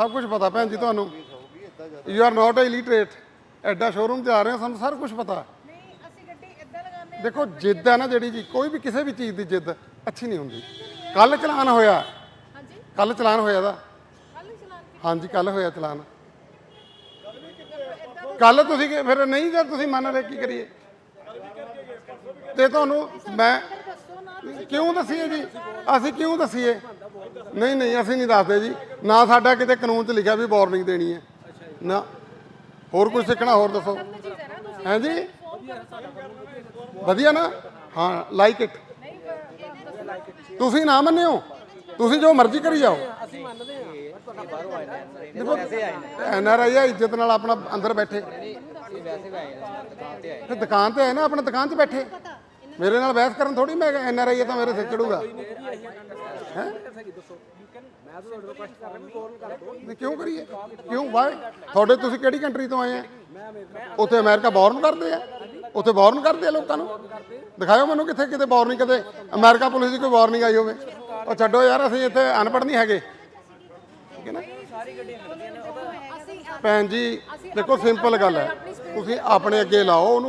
ਸਭ ਕੁਝ ਪਤਾ ਭੈਣ ਜੀ ਤੁਹਾਨੂੰ। ਯੂ ਆਰ ਨਾਟ ਇਲੀਟਰੇਟ ਐਡਾ ਸ਼ੋਰੂਮ ਤੇ ਆ ਰਹੇ ਹੋ ਸਾਨੂੰ ਸਾਰਾ ਕੁਝ ਪਤਾ। ਨਹੀਂ ਅਸੀਂ ਗੱਡੀ ਇੱਦਾਂ ਲਗਾਉਂਦੇ ਹਾਂ ਦੇਖੋ ਜਿੱਦ ਹੈ ਨਾ ਜਿਹੜੀ ਜੀ ਕੋਈ ਵੀ ਕਿਸੇ ਵੀ ਚੀਜ਼ ਦੀ ਜਿੱਦ ਅੱਛੀ ਨਹੀਂ ਹੁੰਦੀ। ਕੱਲ ਚਲਾਨ ਹੋਇਆ। ਹਾਂਜੀ। ਕੱਲ ਚਲਾਨ ਹੋਇਆ ਦਾ। ਕੱਲ ਚਲਾਨ ਹਾਂਜੀ ਕੱਲ ਹੋਇਆ ਚਲਾਨ। ਕੱਲ ਤੁਸੀਂ ਫਿਰ ਨਹੀਂ ਜੇ ਤੁਸੀਂ ਮੰਨ ਰਹੇ ਕੀ ਕਰੀਏ? ਤੇ ਤੁਹਾਨੂੰ ਮੈਂ ਕਿਉਂ ਦੱਸੀਏ ਜੀ? ਅਸੀਂ ਕਿਉਂ ਦੱਸੀਏ? ਨਹੀਂ ਨਹੀਂ, ਅਸੀਂ ਨਹੀਂ ਦੱਸਦੇ ਜੀ। ਨਾ ਸਾਡਾ ਕਿਤੇ ਕਾਨੂੰਨ 'ਚ ਲਿਖਿਆ ਵੀ ਵਾਰਨਿੰਗ ਦੇਣੀ ਹੈ। ਨਾ। ਹੋਰ ਕੁਝ ਸਿੱਖਣਾ, ਹੋਰ ਦੱਸੋ। ਚੀਜ਼ ਹੈ ਜੀ? ਵਧੀਆ ਨਾ? ਹਾਂ ਲਾਈਕ ਇਟ ਤੁਸੀਂ ਨਾ ਮੰਨਿਓ? ਤੁਸੀਂ ਜੋ ਮਰਜ਼ੀ ਕਰੀ ਜਾਓ। ਅਸੀਂ ਮੰਨਦੇ ਹਾਂ ਤੁਹਾਡਾ ਬਾਹਰੋਂ ਆਏ ਨੇ ਦੇਖੋ ਐਨ ਆਰ ਆਈ ਆ, ਇੱਜ਼ਤ ਨਾਲ ਆਪਣਾ ਅੰਦਰ ਬੈਠੇ। ਵੈਸੇ ਆਏ ਨੇ ਦੁਕਾਨ ਤੇ ਆਏ ਦੁਕਾਨ ਤੇ ਆਏ ਨਾ, ਆਪਣਾ ਦੁਕਾਨ 'ਚ ਬੈਠੇ। ਮੇਰੇ ਨਾਲ ਬਹਿਸ ਕਰਨ ਥੋੜੀ ਮੈਂ ਐਨ ਆਰ ਆਈ ਆ ਤਾਂ ਮੇਰੇ ਸਿਰ ਚੜੂਗਾ। ਹੈਗੀ ਨਹੀਂ, ਕਿਉਂ ਕਰੀਏ? ਕਿਉਂ? ਵਾਈ ਤੁਹਾਡੇ ਤੁਸੀਂ ਕਿਹੜੀ ਕੰਟਰੀ ਤੋਂ ਆਏ ਆ? ਉੱਥੇ ਅਮਰੀਕਾ ਬੌਰਨ ਕਰਦੇ ਆ? ਉੱਥੇ ਬੌਰਨ ਕਰਦੇ ਆ ਲੋਕਾਂ ਨੂੰ? ਦਿਖਾਓ ਮੈਨੂੰ ਕਿੱਥੇ, ਕਿਤੇ ਬੌਰਨਿੰਗ ਕਦੇ ਅਮਰੀਕਾ ਪੁਲਿਸ ਦੀ ਕੋਈ ਵਾਰਨਿੰਗ ਆਈ ਹੋਵੇ। ਉਹ ਛੱਡੋ ਯਾਰ, ਅਸੀਂ ਇੱਥੇ ਅਨਪੜ੍ਹ ਨਹੀਂ ਹੈਗੇ। ਠੀਕ ਹੈ ਨਾ? ਭੈਣ ਜੀ, ਦੇਖੋ ਸਿੰਪਲ ਗੱਲ ਹੈ। ਤੁਸੀਂ ਆਪਣੇ ਅੱਗੇ ਲਾਓ ਉਹਨੂੰ।